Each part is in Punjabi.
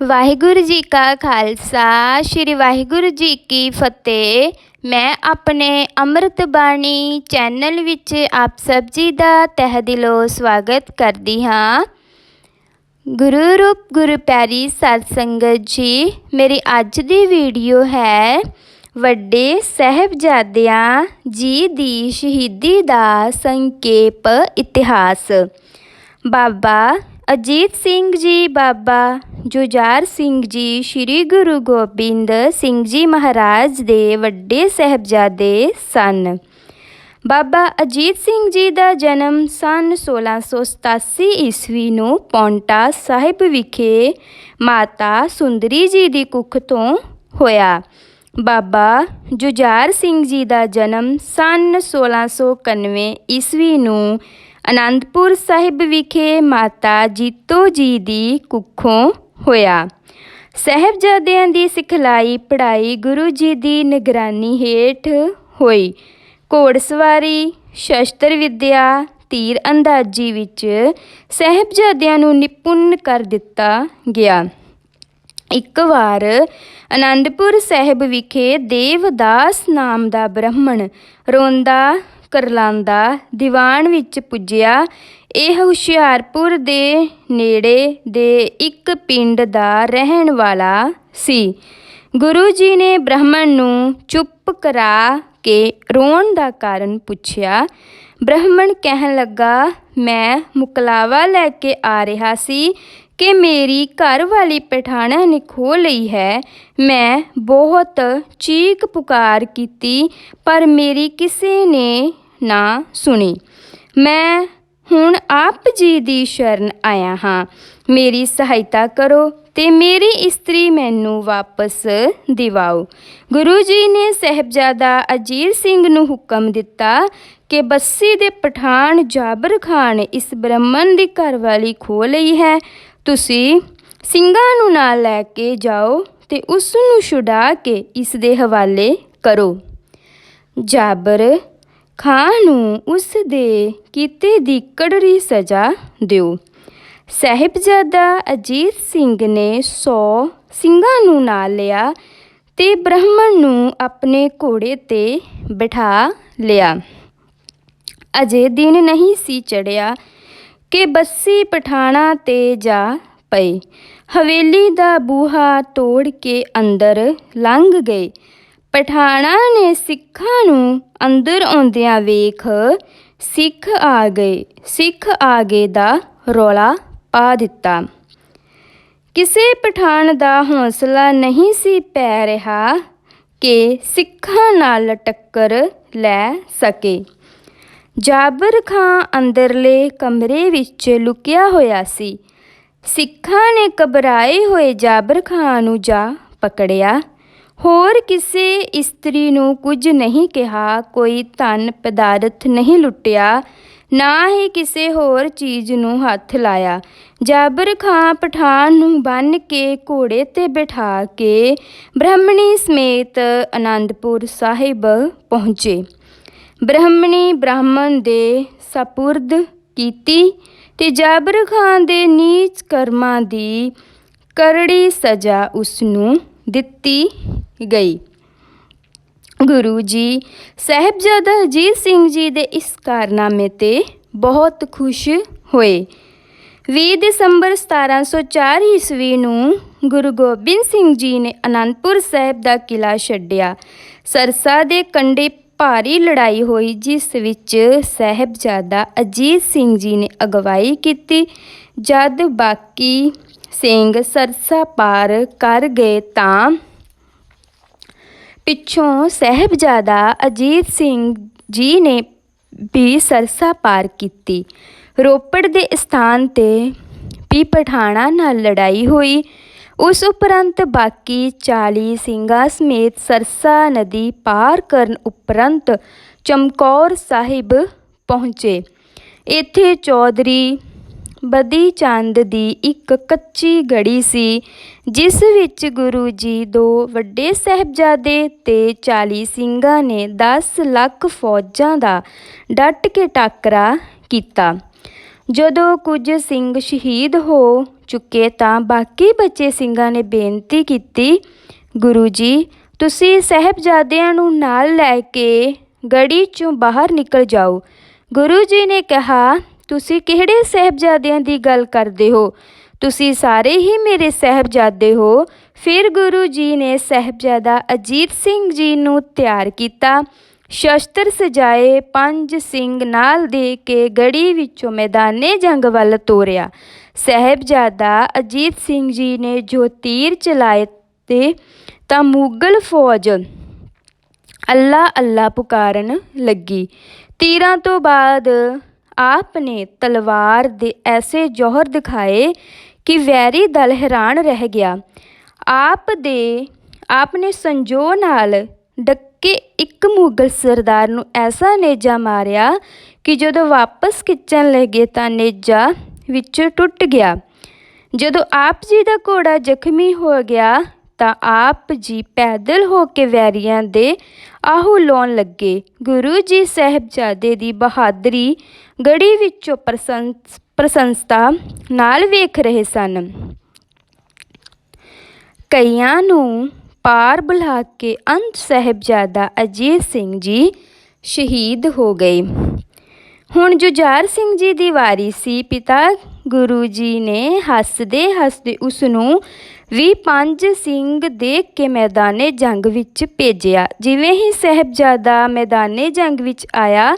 ਵਾਹਿਗੁਰੂ ਜੀ ਕਾ ਖਾਲਸਾ, ਸ੍ਰੀ ਵਾਹਿਗੁਰੂ ਜੀ ਕੀ ਫਤਿਹ। ਮੈਂ ਆਪਣੇ ਅੰਮ੍ਰਿਤ ਬਾਣੀ ਚੈਨਲ ਵਿੱਚ ਆਪ ਸਭ ਜੀ ਦਾ ਤਹਿ ਦਿਲੋਂ ਸਵਾਗਤ ਕਰਦੀ ਹਾਂ। ਗੁਰੂ ਰੂਪ ਗੁਰੂ ਪਿਆਰੀ ਸਾਧ ਸੰਗਤ ਜੀ, ਮੇਰੀ ਅੱਜ ਦੀ ਵੀਡੀਓ ਹੈ ਵੱਡੇ ਸਹਿਬਜ਼ਾਦਿਆਂ ਜੀ ਦੀ ਸ਼ਹੀਦੀ ਦਾ ਸੰਖੇਪ ਇਤਿਹਾਸ। ਬਾਬਾ ਅਜੀਤ ਸਿੰਘ ਜੀ ਬਾਬਾ, ਜੁਝਾਰ ਸਿੰਘ ਜੀ, ਸ੍ਰੀ ਗੁਰੂ ਗੋਬਿੰਦ ਸਿੰਘ ਜੀ ਮਹਾਰਾਜ ਦੇ ਵੱਡੇ ਸਹਿਬਜ਼ਾਦੇ ਸਨ। ਬਾਬਾ ਅਜੀਤ ਸਿੰਘ ਜੀ ਦਾ ਜਨਮ ਸਨ 1687 ਈਸਵੀ ਨੂੰ ਪੌਂਟਾ ਸਾਹਿਬ ਵਿਖੇ ਮਾਤਾ ਸੁੰਦਰੀ ਜੀ ਦੀ ਕੁੱਖ ਤੋਂ ਹੋਇਆ। ਬਾਬਾ ਜੁਝਾਰ ਸਿੰਘ ਜੀ ਦਾ ਜਨਮ ਸਨ 1691 ਈਸਵੀ ਨੂੰ ਅਨੰਦਪੁਰ ਸਾਹਿਬ ਵਿਖੇ ਮਾਤਾ ਜੀਤੋ ਜੀ ਦੀ ਕੁੱਖੋਂ ਹੋਇਆ। ਸਹਿਬਜ਼ਾਦਿਆਂ ਦੀ ਸਿਖਲਾਈ ਪੜ੍ਹਾਈ ਗੁਰੂ ਜੀ ਦੀ ਨਿਗਰਾਨੀ ਹੇਠ ਹੋਈ। ਘੋੜਸਵਾਰੀ, ਸ਼ਸਤਰ ਵਿੱਦਿਆ, ਤੀਰ ਅੰਦਾਜ਼ੀ ਵਿੱਚ ਸਹਿਬਜ਼ਾਦਿਆਂ ਨੂੰ ਨਿਪੁੰਨ ਕਰ ਦਿੱਤਾ ਗਿਆ। ਇੱਕ ਵਾਰ ਅਨੰਦਪੁਰ ਸਾਹਿਬ ਵਿਖੇ ਦੇਵਦਾਸ ਨਾਮ ਦਾ ਬ੍ਰਾਹਮਣ ਰੋਂਦਾ ਕਰਲਾਂਦਾ ਦੀਵਾਨ ਵਿੱਚ ਪੁੱਜਿਆ। ਇਹ ਹੁਸ਼ਿਆਰਪੁਰ ਦੇ ਨੇੜੇ ਦੇ ਇੱਕ ਪਿੰਡ ਦਾ ਰਹਿਣ ਵਾਲਾ ਸੀ। ਗੁਰੂ ਜੀ ਨੇ ਬ੍ਰਾਹਮਣ ਨੂੰ ਚੁੱਪ ਕਰਾ ਕੇ ਰੋਣ ਦਾ ਕਾਰਨ ਪੁੱਛਿਆ। ਬ੍ਰਾਹਮਣ ਕਹਿਣ ਲੱਗਾ, ਮੈਂ ਮੁਕਲਾਵਾ ਲੈ ਕੇ ਆ ਰਿਹਾ ਸੀ ਕਿ ਮੇਰੀ ਘਰ ਵਾਲੀ ਪਠਾਣਾ ਨੇ ਖੋ ਲਈ ਹੈ। ਮੈਂ ਬਹੁਤ ਚੀਕ ਪੁਕਾਰ ਕੀਤੀ, ਪਰ ਮੇਰੀ ਕਿਸੇ ਨੇ ਨਾ ਸੁਣੀ। ਮੈਂ ਹੁਣ ਆਪ ਜੀ ਦੀ ਸ਼ਰਨ ਆਇਆ ਹਾਂ। ਮੇਰੀ ਸਹਾਇਤਾ ਕਰੋ ਤੇ ਮੇਰੀ ਇਸਤਰੀ ਮੈਨੂੰ ਵਾਪਸ ਦਿਵਾਓ। ਗੁਰੂ ਜੀ ਨੇ ਸਹਿਬਜ਼ਾਦਾ ਅਜੀਤ ਸਿੰਘ ਨੂੰ ਹੁਕਮ ਦਿੱਤਾ ਕਿ ਬੱਸੀ ਦੇ ਪਠਾਨ ਜਾਬਰ ਖਾਨ ਇਸ ਬ੍ਰਾਹਮਣ ਦੀ ਘਰਵਾਲੀ ਖੋ ਲਈ ਹੈ। ਤੁਸੀਂ ਸਿੰਘਾਂ ਨੂੰ ਨਾਲ ਲੈ ਕੇ ਜਾਓ ਤੇ ਉਸ ਨੂੰ ਛੁਡਾ ਕੇ ਇਸ ਦੇ ਹਵਾਲੇ ਕਰੋ। ਜਾਬਰ ਖਾਂ ਨੂੰ ਉਸ ਦੇ ਕੀਤੇ ਦੀ ਕੜੜੀ ਸਜ਼ਾ ਦਿਓ। ਸਹਿਬਜ਼ਾਦਾ ਅਜੀਤ ਸਿੰਘ ਨੇ 100 ਸਿੰਘਾਂ ਨੂੰ ਨਾਲ ਲਿਆ ਤੇ ਬ੍ਰਾਹਮਣ ਨੂੰ ਆਪਣੇ ਘੋੜੇ ਤੇ ਬਿਠਾ ਲਿਆ। ਅਜੇ ਦਿਨ ਨਹੀਂ ਸੀ ਚੜਿਆ ਕਿ ਬੱਸੀ ਪਠਾਣਾ ਤੇ ਜਾ ਪਏ। ਹਵੇਲੀ ਦਾ ਬੂਹਾ ਤੋੜ ਕੇ ਅੰਦਰ ਲੰਘ ਗਏ। ਪਠਾਣਾ ਨੇ ਸਿੱਖਾਂ ਨੂੰ ਅੰਦਰ ਆਉਂਦਿਆਂ ਵੇਖ ਸਿੱਖ ਆ ਗਏ, ਸਿੱਖ ਆ ਗਏ ਦਾ ਰੌਲਾ ਪਾ ਦਿੱਤਾ। ਕਿਸੇ ਪਠਾਨ ਦਾ ਹੌਸਲਾ ਨਹੀਂ ਸੀ ਪੈ ਰਿਹਾ ਕਿ ਸਿੱਖਾਂ ਨਾਲ ਟੱਕਰ ਲੈ ਸਕੇ। ਜਾਬਰ ਖਾਂ ਅੰਦਰਲੇ ਕਮਰੇ ਵਿੱਚ ਲੁਕਿਆ ਹੋਇਆ ਸੀ। ਸਿੱਖਾਂ ਨੇ ਘਬਰਾਏ ਹੋਏ ਜਾਬਰ ਖਾਂ ਨੂੰ ਜਾ ਪਕੜਿਆ। ਹੋਰ ਕਿਸੇ ਇਸਤਰੀ ਨੂੰ ਕੁਝ ਨਹੀਂ ਕਿਹਾ, ਕੋਈ ਧਨ ਪਦਾਰਥ ਨਹੀਂ ਲੁੱਟਿਆ, ਨਾ ਹੀ ਕਿਸੇ ਹੋਰ ਚੀਜ਼ ਨੂੰ ਹੱਥ ਲਾਇਆ। ਜਾਬਰ ਖਾਂ ਪਠਾਨ ਨੂੰ ਬੰਨ ਕੇ ਘੋੜੇ ਤੇ ਬਿਠਾ ਕੇ ਬ੍ਰਾਹਮਣੀ ਸਮੇਤ ਆਨੰਦਪੁਰ ਸਾਹਿਬ ਪਹੁੰਚੇ। ਬ੍ਰਾਹਮਣੀ ਬ੍ਰਾਹਮਣ ਦੇ ਸਪੁਰਦ ਕੀਤੀ ਤੇ ਜਾਬਰ ਖਾਨ ਦੇ ਨੀਚ ਕਰਮਾਂ ਦੀ ਕਰੜੀ ਸਜ਼ਾ ਉਸ ਨੂੰ ਦਿੱਤੀ। ਗਈ। ਗੁਰੂ ਜੀ, ਸਹਿਬਜ਼ਾਦਾ ਅਜੀਤ ਸਿੰਘ ਜੀ ਦੇ ਇਸ ਕਾਰਨਾਮੇ ਤੇ ਬਹੁਤ ਖੁਸ਼ ਹੋਏ। 20 ਦਸੰਬਰ 1704 ਈਸਵੀ ਨੂੰ ਗੁਰੂ ਗੋਬਿੰਦ ਸਿੰਘ ਜੀ ਨੇ ਅਨੰਦਪੁਰ ਸਾਹਿਬ ਦਾ ਕਿਲਾ ਛੱਡਿਆ। ਸਰਸਾ ਦੇ ਕੰਢੇ ਭਾਰੀ ਲੜਾਈ ਹੋਈ, ਜਿਸ ਵਿੱਚ ਸਹਿਬਜ਼ਾਦਾ ਅਜੀਤ ਸਿੰਘ ਜੀ ਨੇ ਅਗਵਾਈ ਕੀਤੀ। ਜਦ ਬਾਕੀ ਸਿੰਘ ਸਰਸਾ ਪਾਰ ਕਰ ਗਏ ਤਾਂ ਪਿੱਛੋਂ ਸਾਹਿਬਜ਼ਾਦਾ ਅਜੀਤ ਸਿੰਘ ਜੀ ਨੇ ਵੀ ਸਰਸਾ ਪਾਰ ਕੀਤੀ। ਰੋਪੜ ਦੇ ਸਥਾਨ ਤੇ ਵੀ ਪਠਾਣਾ ਨਾਲ ਲੜਾਈ ਹੋਈ। ਉਸ ਉਪਰੰਤ ਬਾਕੀ 40 ਸਿੰਘਾਂ ਸਮੇਤ ਸਰਸਾ ਨਦੀ ਪਾਰ ਕਰਨ ਉਪਰੰਤ ਚਮਕੌਰ ਸਾਹਿਬ ਪਹੁੰਚੇ। ਇੱਥੇ ਚੌਧਰੀ ਬਦੀ ਚੰਦ ਦੀ ਇੱਕ ਕੱਚੀ ਗੜੀ ਸੀ, ਜਿਸ ਵਿੱਚ ਗੁਰੂ ਜੀ ਦੋ ਵੱਡੇ ਸਹਿਬਜ਼ਾਦੇ ਤੇ 40 ਸਿੰਘਾਂ ਨੇ 10 ਲੱਖ ਫੌਜਾਂ ਦਾ ਡਟ ਕੇ ਟਾਕਰਾ ਕੀਤਾ। ਜਦੋਂ ਕੁਝ ਸਿੰਘ ਸ਼ਹੀਦ ਹੋ ਚੁੱਕੇ ਤਾਂ ਬਾਕੀ ਬੱਚੇ ਸਿੰਘਾਂ ਨੇ ਬੇਨਤੀ ਕੀਤੀ, ਗੁਰੂ ਜੀ, ਤੁਸੀਂ ਸਾਹਿਬਜ਼ਾਦਿਆਂ ਨੂੰ ਨਾਲ ਲੈ ਕੇ ਗੜੀ ਚੋਂ ਬਾਹਰ ਨਿਕਲ ਜਾਓ। ਗੁਰੂ ਜੀ ਨੇ ਕਿਹਾ ਤੁਸੀਂ ਕਿਹੜੇ ਸਾਹਿਬਜ਼ਾਦਿਆਂ ਦੀ ਗੱਲ ਕਰਦੇ ਹੋ? ਤੁਸੀਂ ਸਾਰੇ ਹੀ ਮੇਰੇ ਸਾਹਿਬਜ਼ਾਦੇ ਹੋ। ਫਿਰ ਗੁਰੂ ਜੀ ਨੇ ਸਾਹਿਬਜ਼ਾਦਾ ਅਜੀਤ ਸਿੰਘ ਜੀ ਨੂੰ ਤਿਆਰ ਕੀਤਾ। ਸ਼ਸਤਰ ਸਜਾਏ, ਪੰਜ ਸਿੰਘ ਨਾਲ ਦੇ ਕੇ ਗੜੀ ਵਿੱਚੋਂ ਮੈਦਾਨੇ ਜੰਗ ਵੱਲ ਤੋਰਿਆ। ਸਾਹਿਬਜ਼ਾਦਾ ਅਜੀਤ ਸਿੰਘ ਜੀ ਨੇ ਜੋ ਤੀਰ ਚਲਾਏ ਤੇ ਤਾਂ ਮੁਗਲ ਫੌਜ ਅੱਲਾ ਅੱਲਾ ਪੁਕਾਰਨ ਲੱਗੀ। ਤੀਰਾਂ ਤੋਂ ਬਾਅਦ ਆਪ ਨੇ ਤਲਵਾਰ ਦੇ ਐਸੇ ਜੋਹਰ ਦਿਖਾਏ ਕਿ ਵੈਰੀ ਦਲ ਹੈਰਾਨ ਰਹਿ ਗਿਆ। ਆਪ ਦੇ, ਆਪ ਨੇ ਸੰਜੋ ਨਾਲ ਡੱਕੇ ਇੱਕ ਮੁਗਲ ਸਰਦਾਰ ਨੂੰ ਐਸਾ ਨੇਜਾ ਮਾਰਿਆ ਕਿ ਜਦੋਂ ਵਾਪਸ ਖਿੱਚਣ ਲੱਗੇ ਤਾਂ ਨੇਜਾ ਵਿੱਚੋਂ ਟੁੱਟ ਗਿਆ। ਜਦੋਂ ਆਪ ਜੀ ਦਾ ਘੋੜਾ ਜ਼ਖਮੀ ਹੋ ਗਿਆ ਤਾਂ ਆਪ ਜੀ ਪੈਦਲ ਹੋ ਕੇ ਵੈਰੀਆਂ ਦੇ ਆਹੂ ਲੱਗੇ। ਗੁਰੂ ਜੀ ਸਾਹਿਬਜ਼ਾਦੇ ਦੀ ਬਹਾਦਰੀ ਗੜੀ ਵਿੱਚੋਂ ਪ੍ਰਸੰਸ ਪ੍ਰਸ਼ੰਸਾ ਨਾਲ ਵੇਖ ਰਹੇ ਸਨ। ਕਈਆਂ ਨੂੰ ਪਾਰ ਬੁਲਾ ਕੇ ਅੰਤ ਸਾਹਿਬਜ਼ਾਦਾ ਅਜੀਤ ਸਿੰਘ ਜੀ ਸ਼ਹੀਦ ਹੋ ਗਏ। ਹੁਣ ਜੁਝਾਰ ਸਿੰਘ ਜੀ ਦੀ ਵਾਰੀ ਸੀ। ਪਿਤਾ ਗੁਰੂ ਜੀ ਨੇ ਹੱਸਦੇ ਹੱਸਦੇ ਉਸ ਨੂੰ ਵੀ ਪੰਜ ਸਿੰਘ ਦੇਖ ਕੇ ਮੈਦਾਨੇ ਜੰਗ ਵਿੱਚ ਭੇਜਿਆ। ਜਿਵੇਂ ਹੀ ਸਾਹਿਬਜ਼ਾਦਾ ਮੈਦਾਨੇ ਜੰਗ ਵਿੱਚ ਆਇਆ,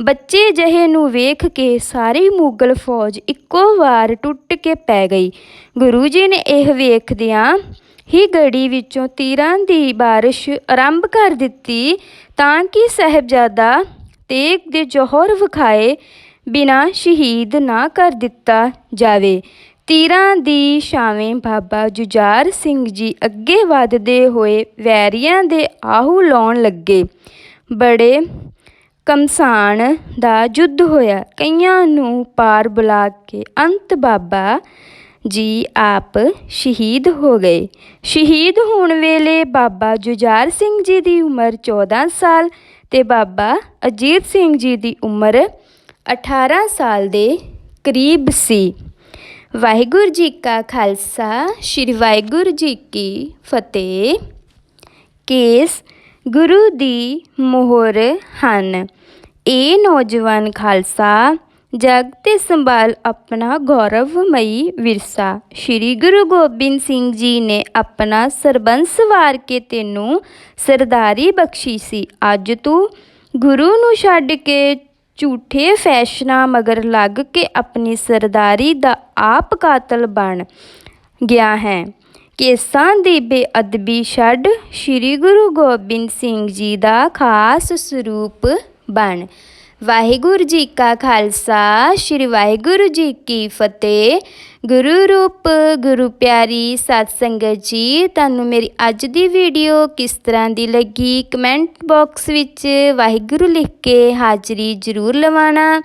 ਬੱਚੇ ਜਹੇ ਨੂੰ ਵੇਖ ਕੇ ਸਾਰੀ ਮੁਗਲ ਫੌਜ ਇੱਕੋ ਵਾਰ ਟੁੱਟ ਕੇ ਪੈ ਗਈ। ਗੁਰੂ ਜੀ ਨੇ ਇਹ ਵੇਖਦਿਆਂ ਹੀ ਗੜੀ ਵਿੱਚੋਂ ਤੀਰਾਂ ਦੀ ਬਾਰਿਸ਼ ਆਰੰਭ ਕਰ ਦਿੱਤੀ, ਤਾਂ ਕਿ ਸਾਹਿਬਜ਼ਾਦਾ ਤੇਗ ਦੇ ਜੋਹਰ ਵਿਖਾਏ ਬਿਨਾ ਸ਼ਹੀਦ ਨਾ ਕਰ ਦਿੱਤਾ ਜਾਵੇ। ਤੀਰਾਂ ਦੀ ਛਾਵੇਂ ਬਾਬਾ ਜੁਝਾਰ ਸਿੰਘ ਜੀ ਅੱਗੇ ਵਧਦੇ ਹੋਏ ਵੈਰੀਆਂ ਦੇ ਆਹੂ ਲਾਉਣ ਲੱਗੇ। ਬੜੇ ਕਮਸਾਨ ਦਾ ਯੁੱਧ ਹੋਇਆ। ਕਈਆਂ ਨੂੰ ਪਾਰ ਬੁਲਾ ਕੇ ਅੰਤ ਬਾਬਾ ਜੀ ਆਪ ਸ਼ਹੀਦ ਹੋ ਗਏ। ਸ਼ਹੀਦ ਹੋਣ ਵੇਲੇ ਬਾਬਾ ਜੁਝਾਰ ਸਿੰਘ ਜੀ ਦੀ ਉਮਰ 14 ਸਾਲ ਤੇ ਬਾਬਾ ਅਜੀਤ ਸਿੰਘ ਜੀ ਦੀ ਉਮਰ 18 ਸਾਲ ਦੇ ਕਰੀਬ ਸੀ। ਵਾਹਿਗੁਰੂ ਜੀ ਕਾ ਖਾਲਸਾ, ਸ੍ਰੀ ਵਾਹਿਗੁਰੂ ਜੀ ਕੀ ਫਤਿਹ। ਕੇਸ ਗੁਰੂ ਦੀ ਮੋਹਰ ਹਨ। ਇਹ ਨੌਜਵਾਨ ਖਾਲਸਾ, ਜਗ ਤੇ ਸੰਭਾਲ ਆਪਣਾ ਗੌਰਵਮਈ ਵਿਰਸਾ। ਸ੍ਰੀ ਗੁਰੂ ਗੋਬਿੰਦ ਸਿੰਘ ਜੀ ਨੇ ਆਪਣਾ ਸਰਬੰਸ ਵਾਰ ਕੇ ਤੈਨੂੰ ਸਰਦਾਰੀ ਬਖਸ਼ੀ ਸੀ। ਅੱਜ ਤੂੰ ਗੁਰੂ ਨੂੰ ਛੱਡ ਕੇ ਝੂਠੇ ਫੈਸ਼ਨਾਂ ਮਗਰ ਲੱਗ ਕੇ ਆਪਣੀ ਸਰਦਾਰੀ ਦਾ ਆਪ ਕਾਤਲ ਬਣ ਗਿਆ ਹੈ। ਕੇਸਾਂ ਦੀ ਬੇਅਦਬੀ ਛੱਡ ਸ੍ਰੀ ਗੁਰੂ ਗੋਬਿੰਦ ਸਿੰਘ ਜੀ ਦਾ ਖਾਸ ਸਰੂਪ ਬਣ। ਵਾਹਿਗੁਰੂ ਜੀ ਕਾ ਖਾਲਸਾ, ਸ੍ਰੀ ਵਾਹਿਗੁਰੂ ਜੀ ਕੀ ਫਤਿਹ। ਗੁਰੂ ਰੂਪ, ਗੁਰੂ ਪਿਆਰੀ ਸਤ ਸੰਗਤ ਜੀ, ਤੁਹਾਨੂੰ ਮੇਰੀ ਅੱਜ ਦੀ ਵੀਡੀਓ ਕਿਸ ਤਰ੍ਹਾਂ ਦੀ ਲੱਗੀ ਕਮੈਂਟ ਬਾਕਸ ਵਿੱਚ ਵਾਹਿਗੁਰੂ ਲਿਖ ਕੇ ਹਾਜ਼ਰੀ ਜ਼ਰੂਰ ਲਵਾਣਾ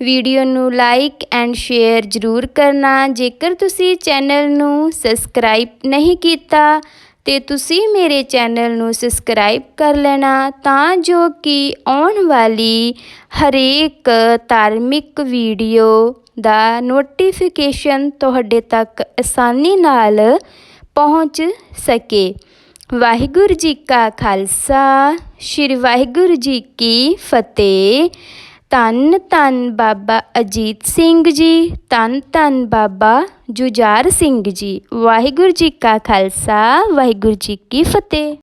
ਵੀਡੀਓ ਨੂੰ ਲਾਈਕ ਐਂਡ ਸ਼ੇਅਰ ਜ਼ਰੂਰ ਕਰਨਾ। ਜੇਕਰ ਤੁਸੀਂ ਚੈਨਲ ਨੂੰ ਸਬਸਕ੍ਰਾਈਬ ਨਹੀਂ ਕੀਤਾ ਤੇ ਤੁਸੀਂ ਮੇਰੇ ਚੈਨਲ ਨੂੰ ਸਬਸਕ੍ਰਾਈਬ ਕਰ ਲੈਣਾ ਤਾਂ ਜੋ ਕਿ ਆਉਣ ਵਾਲੀ ਹਰੇਕ ਧਾਰਮਿਕ ਵੀਡੀਓ ਦਾ ਨੋਟੀਫਿਕੇਸ਼ਨ ਤੁਹਾਡੇ ਤੱਕ ਆਸਾਨੀ ਨਾਲ ਪਹੁੰਚ ਸਕੇ। ਵਾਹਿਗੁਰੂ ਜੀ ਕਾ ਖਾਲਸਾ, ਸ੍ਰੀ ਵਾਹਿਗੁਰੂ ਜੀ ਕੀ ਫਤਿਹ। ਧੰਨ ਧੰਨ ਬਾਬਾ ਅਜੀਤ ਸਿੰਘ ਜੀ ਧੰਨ ਧੰਨ ਬਾਬਾ ਜੁਝਾਰ ਸਿੰਘ ਜੀ। ਵਾਹਿਗੁਰੂ ਜੀ ਕਾ ਖਾਲਸਾ, ਵਾਹਿਗੁਰੂ ਜੀ ਕੀ ਫਤਿਹ।